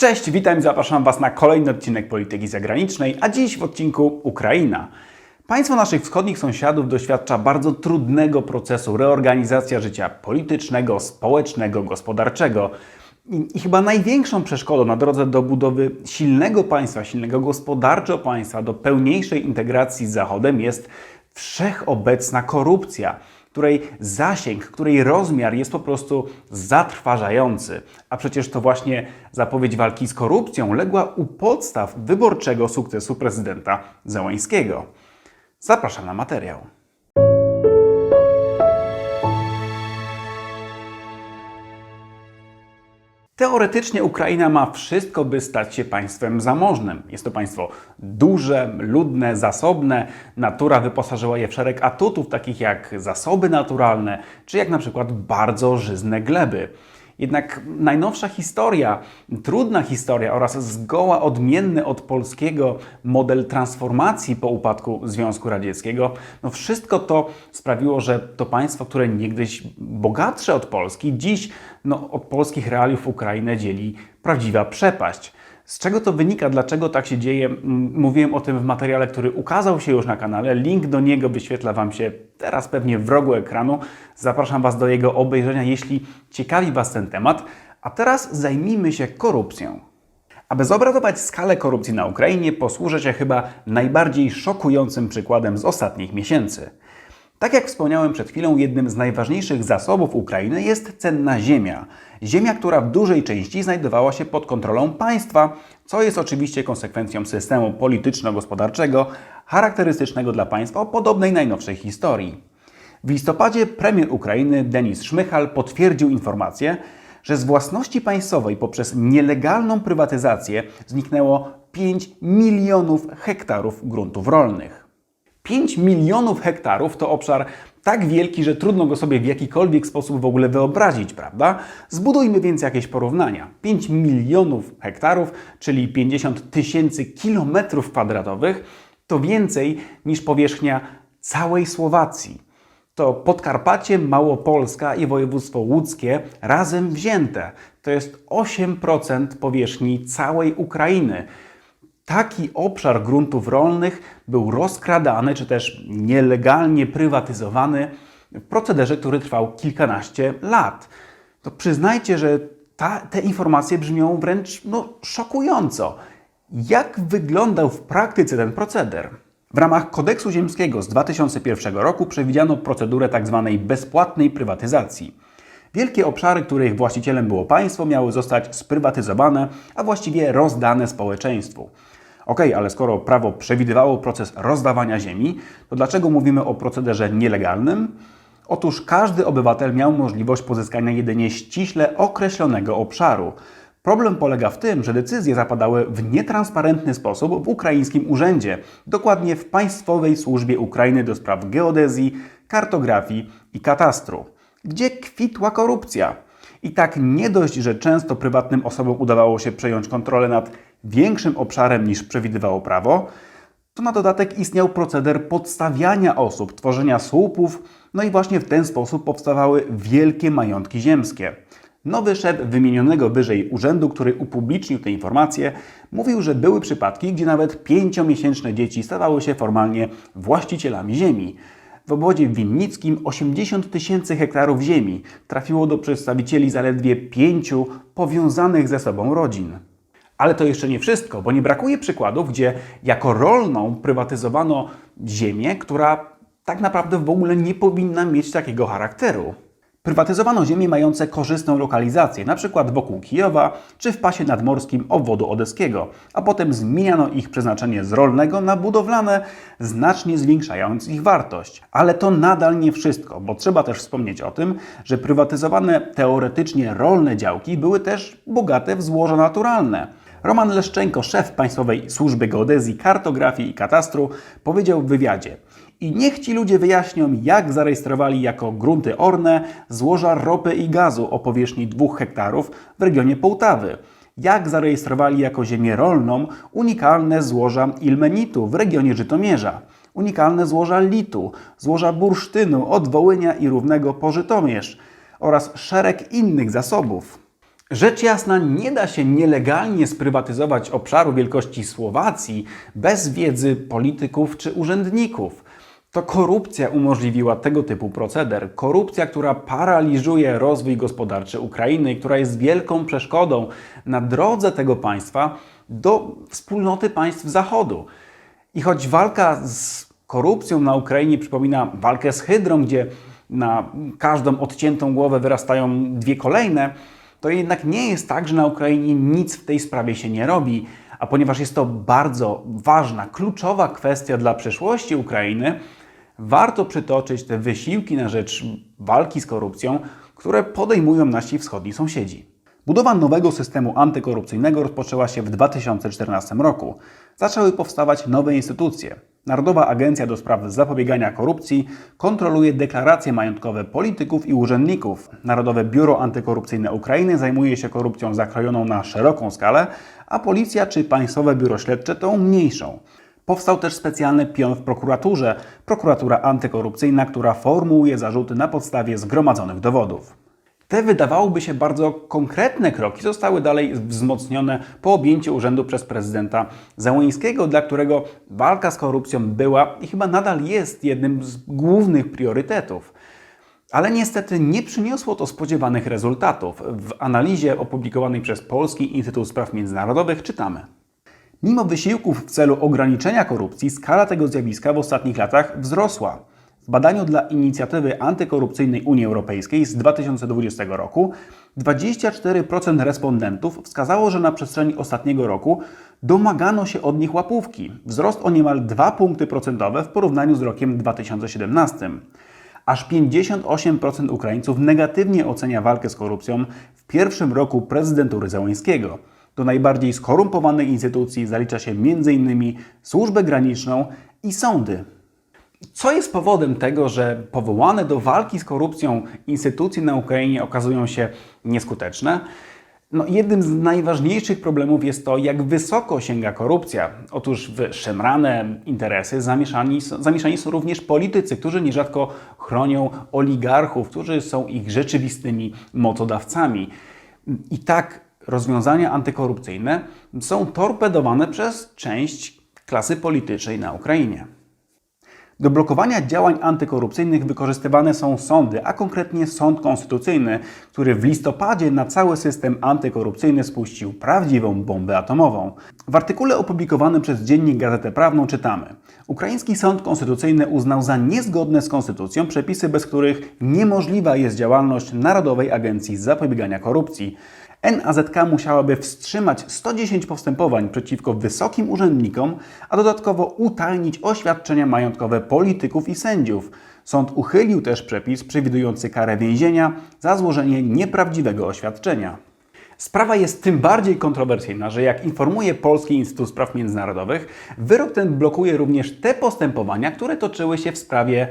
Cześć, witam i zapraszam Was na kolejny odcinek Polityki Zagranicznej, a dziś w odcinku Ukraina. Państwo naszych wschodnich sąsiadów doświadcza bardzo trudnego procesu reorganizacji życia politycznego, społecznego, gospodarczego. I, chyba największą przeszkodą na drodze do budowy silnego państwa, silnego gospodarczo państwa, do pełniejszej integracji z Zachodem jest wszechobecna korupcja której zasięg, której rozmiar jest po prostu zatrważający. A przecież to właśnie zapowiedź walki z korupcją legła u podstaw wyborczego sukcesu prezydenta Zełańskiego. Zapraszam na materiał. Teoretycznie Ukraina ma wszystko, by stać się państwem zamożnym. Jest to państwo duże, ludne, zasobne. Natura wyposażyła je w szereg atutów, takich jak zasoby naturalne, czy jak na przykład bardzo żyzne gleby. Jednak najnowsza historia, trudna historia oraz zgoła odmienny od polskiego model transformacji po upadku Związku Radzieckiego, no wszystko to sprawiło, że to państwo, które niegdyś bogatsze od Polski, dziś no, od polskich realiów Ukrainę dzieli prawdziwa przepaść. Z czego to wynika, dlaczego tak się dzieje? Mówiłem o tym w materiale, który ukazał się już na kanale. Link do niego wyświetla Wam się teraz pewnie w rogu ekranu. Zapraszam Was do jego obejrzenia, jeśli ciekawi Was ten temat. A teraz zajmijmy się korupcją. Aby zobrazować skalę korupcji na Ukrainie, posłużę się chyba najbardziej szokującym przykładem z ostatnich miesięcy. Tak jak wspomniałem przed chwilą, jednym z najważniejszych zasobów Ukrainy jest cenna ziemia. Ziemia, która w dużej części znajdowała się pod kontrolą państwa, co jest oczywiście konsekwencją systemu polityczno-gospodarczego charakterystycznego dla państwa o podobnej najnowszej historii. W listopadzie premier Ukrainy Denis Szmychal potwierdził informację, że z własności państwowej poprzez nielegalną prywatyzację zniknęło 5 milionów hektarów gruntów rolnych. 5 milionów hektarów to obszar tak wielki, że trudno go sobie w jakikolwiek sposób w ogóle wyobrazić, prawda? Zbudujmy więc jakieś porównania. 5 milionów hektarów, czyli 50 tysięcy kilometrów kwadratowych, to więcej niż powierzchnia całej Słowacji. To Podkarpacie, Małopolska i województwo łódzkie razem wzięte. To jest 8% powierzchni całej Ukrainy taki obszar gruntów rolnych był rozkradany czy też nielegalnie prywatyzowany w procederze, który trwał kilkanaście lat. To przyznajcie, że ta, te informacje brzmią wręcz no, szokująco. Jak wyglądał w praktyce ten proceder? W ramach kodeksu ziemskiego z 2001 roku przewidziano procedurę tzw. Tak bezpłatnej prywatyzacji. Wielkie obszary, których właścicielem było państwo, miały zostać sprywatyzowane, a właściwie rozdane społeczeństwu. Ok, ale skoro prawo przewidywało proces rozdawania ziemi, to dlaczego mówimy o procederze nielegalnym? Otóż każdy obywatel miał możliwość pozyskania jedynie ściśle określonego obszaru. Problem polega w tym, że decyzje zapadały w nietransparentny sposób w ukraińskim urzędzie, dokładnie w Państwowej Służbie Ukrainy do spraw geodezji, kartografii i katastru, gdzie kwitła korupcja. I tak nie dość, że często prywatnym osobom udawało się przejąć kontrolę nad większym obszarem niż przewidywało prawo, to na dodatek istniał proceder podstawiania osób, tworzenia słupów, no i właśnie w ten sposób powstawały wielkie majątki ziemskie. Nowy szef wymienionego wyżej urzędu, który upublicznił te informacje, mówił, że były przypadki, gdzie nawet pięciomiesięczne dzieci stawały się formalnie właścicielami ziemi. W obwodzie winnickim 80 tysięcy hektarów ziemi trafiło do przedstawicieli zaledwie pięciu powiązanych ze sobą rodzin. Ale to jeszcze nie wszystko, bo nie brakuje przykładów, gdzie jako rolną prywatyzowano ziemię, która tak naprawdę w ogóle nie powinna mieć takiego charakteru. Prywatyzowano ziemie mające korzystną lokalizację, np. wokół Kijowa czy w pasie nadmorskim obwodu odeskiego, a potem zmieniano ich przeznaczenie z rolnego na budowlane, znacznie zwiększając ich wartość. Ale to nadal nie wszystko, bo trzeba też wspomnieć o tym, że prywatyzowane teoretycznie rolne działki były też bogate w złoża naturalne. Roman Leszczenko, szef Państwowej Służby Geodezji, Kartografii i Katastru, powiedział w wywiadzie i niech ci ludzie wyjaśnią, jak zarejestrowali jako grunty orne złoża ropy i gazu o powierzchni 2 hektarów w regionie Połtawy. Jak zarejestrowali jako ziemię rolną unikalne złoża ilmenitu w regionie Żytomierza. Unikalne złoża litu, złoża bursztynu od Wołynia i Równego po Żytomierz oraz szereg innych zasobów. Rzecz jasna, nie da się nielegalnie sprywatyzować obszaru wielkości Słowacji bez wiedzy polityków czy urzędników. To korupcja umożliwiła tego typu proceder. Korupcja, która paraliżuje rozwój gospodarczy Ukrainy, która jest wielką przeszkodą na drodze tego państwa do wspólnoty państw Zachodu. I choć walka z korupcją na Ukrainie przypomina walkę z hydrą, gdzie na każdą odciętą głowę wyrastają dwie kolejne, to jednak nie jest tak, że na Ukrainie nic w tej sprawie się nie robi. A ponieważ jest to bardzo ważna, kluczowa kwestia dla przyszłości Ukrainy, warto przytoczyć te wysiłki na rzecz walki z korupcją, które podejmują nasi wschodni sąsiedzi. Budowa nowego systemu antykorupcyjnego rozpoczęła się w 2014 roku. Zaczęły powstawać nowe instytucje. Narodowa Agencja do Spraw Zapobiegania Korupcji kontroluje deklaracje majątkowe polityków i urzędników. Narodowe Biuro Antykorupcyjne Ukrainy zajmuje się korupcją zakrojoną na szeroką skalę, a policja czy Państwowe Biuro Śledcze tą mniejszą. Powstał też specjalny pion w prokuraturze, prokuratura antykorupcyjna, która formułuje zarzuty na podstawie zgromadzonych dowodów. Te wydawałoby się bardzo konkretne kroki zostały dalej wzmocnione po objęciu urzędu przez prezydenta Zełęńskiego, dla którego walka z korupcją była i chyba nadal jest jednym z głównych priorytetów. Ale niestety nie przyniosło to spodziewanych rezultatów. W analizie opublikowanej przez Polski Instytut Spraw Międzynarodowych czytamy. Mimo wysiłków w celu ograniczenia korupcji, skala tego zjawiska w ostatnich latach wzrosła. W badaniu dla inicjatywy antykorupcyjnej Unii Europejskiej z 2020 roku 24% respondentów wskazało, że na przestrzeni ostatniego roku domagano się od nich łapówki. Wzrost o niemal 2 punkty procentowe w porównaniu z rokiem 2017. Aż 58% Ukraińców negatywnie ocenia walkę z korupcją w pierwszym roku prezydentury Zełańskiego. Do najbardziej skorumpowanych instytucji zalicza się m.in. służbę graniczną i sądy. Co jest powodem tego, że powołane do walki z korupcją instytucje na Ukrainie okazują się nieskuteczne? No, jednym z najważniejszych problemów jest to, jak wysoko sięga korupcja. Otóż w szemrane interesy zamieszani, zamieszani są również politycy, którzy nierzadko chronią oligarchów, którzy są ich rzeczywistymi mocodawcami. I tak rozwiązania antykorupcyjne są torpedowane przez część klasy politycznej na Ukrainie. Do blokowania działań antykorupcyjnych wykorzystywane są sądy, a konkretnie Sąd Konstytucyjny, który w listopadzie na cały system antykorupcyjny spuścił prawdziwą bombę atomową. W artykule opublikowanym przez Dziennik Gazetę Prawną czytamy: Ukraiński Sąd Konstytucyjny uznał za niezgodne z konstytucją przepisy, bez których niemożliwa jest działalność Narodowej Agencji Zapobiegania Korupcji. NAZK musiałaby wstrzymać 110 postępowań przeciwko wysokim urzędnikom, a dodatkowo utajnić oświadczenia majątkowe polityków i sędziów. Sąd uchylił też przepis przewidujący karę więzienia za złożenie nieprawdziwego oświadczenia. Sprawa jest tym bardziej kontrowersyjna, że jak informuje Polski Instytut Spraw Międzynarodowych, wyrok ten blokuje również te postępowania, które toczyły się w sprawie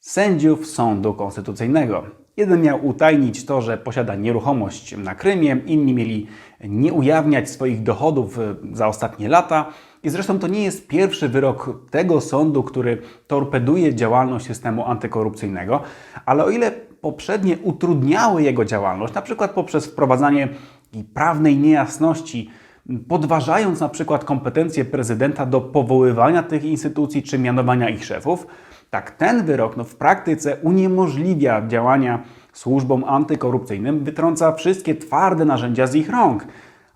sędziów Sądu Konstytucyjnego. Jeden miał utajnić to, że posiada nieruchomość na Krymie, inni mieli nie ujawniać swoich dochodów e, za ostatnie lata. I zresztą to nie jest pierwszy wyrok tego sądu, który torpeduje działalność systemu antykorupcyjnego, ale o ile poprzednie utrudniały jego działalność, na przykład poprzez wprowadzanie prawnej niejasności, podważając na przykład kompetencje prezydenta do powoływania tych instytucji czy mianowania ich szefów, tak ten wyrok no, w praktyce uniemożliwia działania służbom antykorupcyjnym, wytrąca wszystkie twarde narzędzia z ich rąk.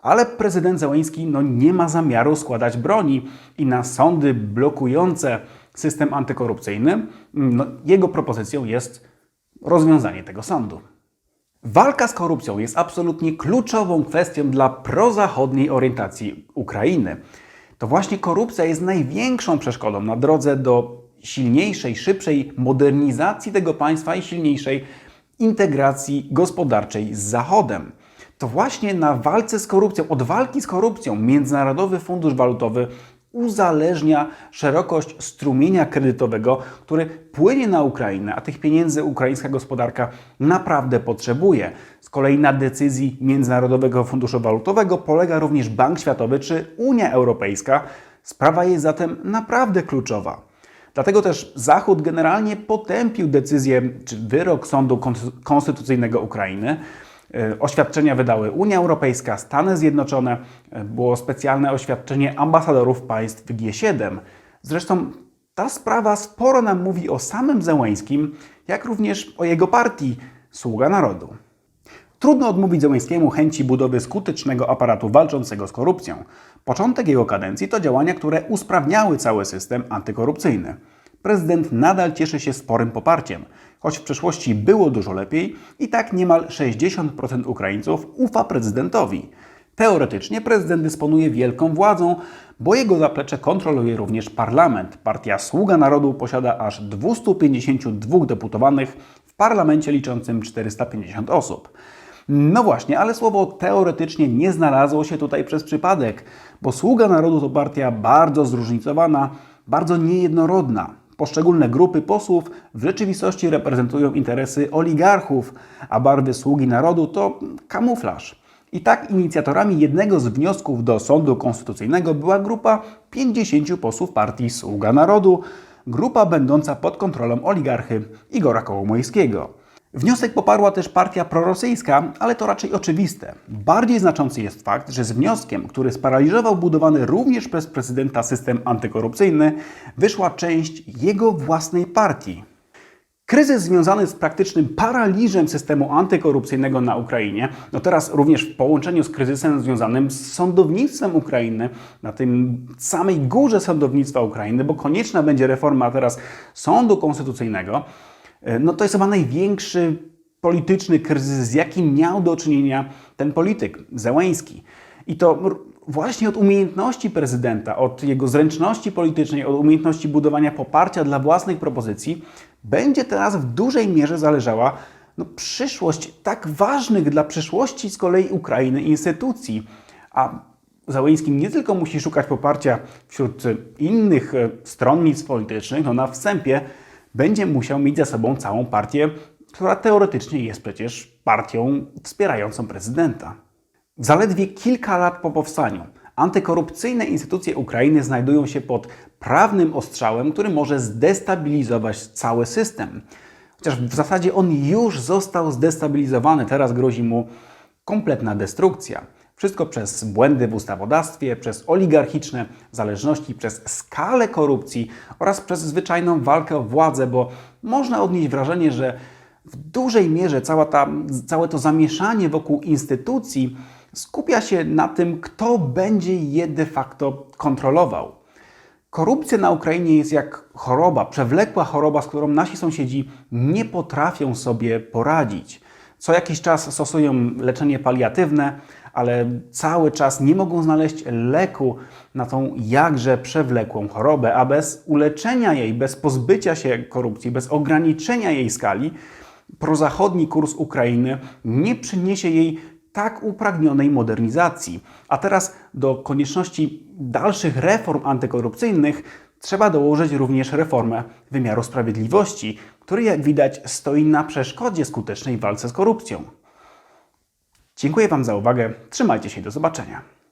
Ale prezydent Zełański no, nie ma zamiaru składać broni i na sądy blokujące system antykorupcyjny, no, jego propozycją jest rozwiązanie tego sądu. Walka z korupcją jest absolutnie kluczową kwestią dla prozachodniej orientacji Ukrainy. To właśnie korupcja jest największą przeszkodą na drodze do silniejszej, szybszej modernizacji tego państwa i silniejszej integracji gospodarczej z Zachodem. To właśnie na walce z korupcją, od walki z korupcją Międzynarodowy Fundusz Walutowy uzależnia szerokość strumienia kredytowego, który płynie na Ukrainę, a tych pieniędzy ukraińska gospodarka naprawdę potrzebuje. Z kolei na decyzji Międzynarodowego Funduszu Walutowego polega również Bank Światowy czy Unia Europejska. Sprawa jest zatem naprawdę kluczowa. Dlatego też Zachód generalnie potępił decyzję czy wyrok Sądu Konstytucyjnego Ukrainy, E, Oświadczenia wydały Unia Europejska, Stany Zjednoczone, e, było specjalne oświadczenie ambasadorów państw G7. Zresztą ta sprawa sporo nam mówi o samym Zełęńskim, jak również o jego partii Sługa Narodu. Trudno odmówić Zełęńskiemu chęci budowy skutecznego aparatu walczącego z korupcją. Początek jego kadencji to działania, które usprawniały cały system antykorupcyjny. Prezydent nadal cieszy się sporym poparciem. Choć w przeszłości było dużo lepiej, i tak niemal 60% Ukraińców ufa prezydentowi. Teoretycznie prezydent dysponuje wielką władzą, bo jego zaplecze kontroluje również parlament. Partia Sługa Narodu posiada aż 252 deputowanych w parlamencie liczącym 450 osób. No właśnie, ale słowo teoretycznie nie znalazło się tutaj przez przypadek, bo Sługa Narodu to partia bardzo zróżnicowana, bardzo niejednorodna. Poszczególne grupy posłów w rzeczywistości reprezentują interesy oligarchów, a barwy Sługi Narodu to kamuflaż. I tak inicjatorami jednego z wniosków do Sądu Konstytucyjnego była grupa 50 posłów partii Sługa Narodu, grupa będąca pod kontrolą oligarchy Igora Kołomońskiego. Wniosek poparła też partia prorosyjska, ale to raczej oczywiste. Bardziej znaczący jest fakt, że z wnioskiem, który sparaliżował budowany również przez prezydenta system antykorupcyjny, wyszła część jego własnej partii. Kryzys związany z praktycznym paraliżem systemu antykorupcyjnego na Ukrainie, no teraz również w połączeniu z kryzysem związanym z sądownictwem Ukrainy, na tym samej górze sądownictwa Ukrainy, bo konieczna będzie reforma teraz sądu konstytucyjnego, no to jest chyba największy polityczny kryzys, z jakim miał do czynienia ten polityk, Zełęński. I to właśnie od umiejętności prezydenta, od jego zręczności politycznej, od umiejętności budowania poparcia dla własnych propozycji, będzie teraz w dużej mierze zależała no, przyszłość tak ważnych dla przyszłości z kolei Ukrainy instytucji. A Załęski nie tylko musi szukać poparcia wśród e, innych e, stronnictw politycznych, no na wstępie będzie musiał mieć za sobą całą partię, która teoretycznie jest przecież partią wspierającą prezydenta. Zaledwie kilka lat po powstaniu antykorupcyjne instytucje Ukrainy znajdują się pod prawnym ostrzałem, który może zdestabilizować cały system. Chociaż w zasadzie on już został zdestabilizowany, teraz grozi mu kompletna destrukcja. Wszystko przez błędy w ustawodawstwie, przez oligarchiczne zależności, przez skalę korupcji oraz przez zwyczajną walkę o władzę, bo można odnieść wrażenie, że w dużej mierze cała ta, całe to zamieszanie wokół instytucji skupia się na tym, kto będzie je de facto kontrolował. Korupcja na Ukrainie jest jak choroba, przewlekła choroba, z którą nasi sąsiedzi nie potrafią sobie poradzić. Co jakiś czas stosują leczenie paliatywne, ale cały czas nie mogą znaleźć leku na tą jakże przewlekłą chorobę, a bez uleczenia jej, bez pozbycia się korupcji, bez ograniczenia jej skali, prozachodni kurs Ukrainy nie przyniesie jej tak upragnionej modernizacji. A teraz do konieczności dalszych reform antykorupcyjnych trzeba dołożyć również reformę wymiaru sprawiedliwości, który jak widać stoi na przeszkodzie skutecznej walce z korupcją. Dziękuję Wam za uwagę. Trzymajcie się do zobaczenia.